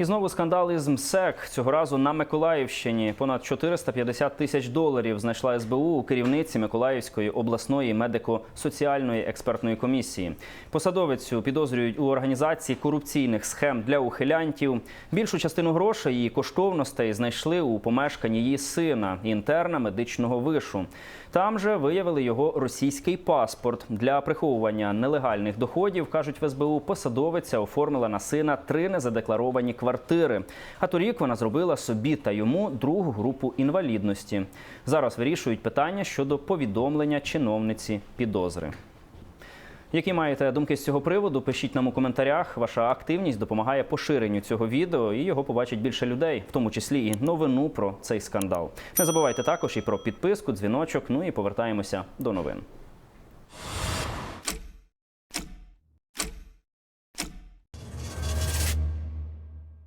І знову скандал із МСЕК. Цього разу на Миколаївщині. Понад 450 тисяч доларів знайшла СБУ у керівниці Миколаївської обласної медико-соціальної експертної комісії. Посадовицю підозрюють у організації корупційних схем для ухилянтів. Більшу частину грошей і коштовностей знайшли у помешканні її сина, інтерна медичного вишу. Там же виявили його російський паспорт для приховування нелегальних доходів. кажуть в СБУ, посадовиця оформила на сина три незадекларовані квартири. А торік вона зробила собі та йому другу групу інвалідності. Зараз вирішують питання щодо повідомлення чиновниці підозри. Які маєте думки з цього приводу? Пишіть нам у коментарях. Ваша активність допомагає поширенню цього відео, і його побачить більше людей, в тому числі і новину про цей скандал. Не забувайте також і про підписку, дзвіночок. Ну і повертаємося до новин.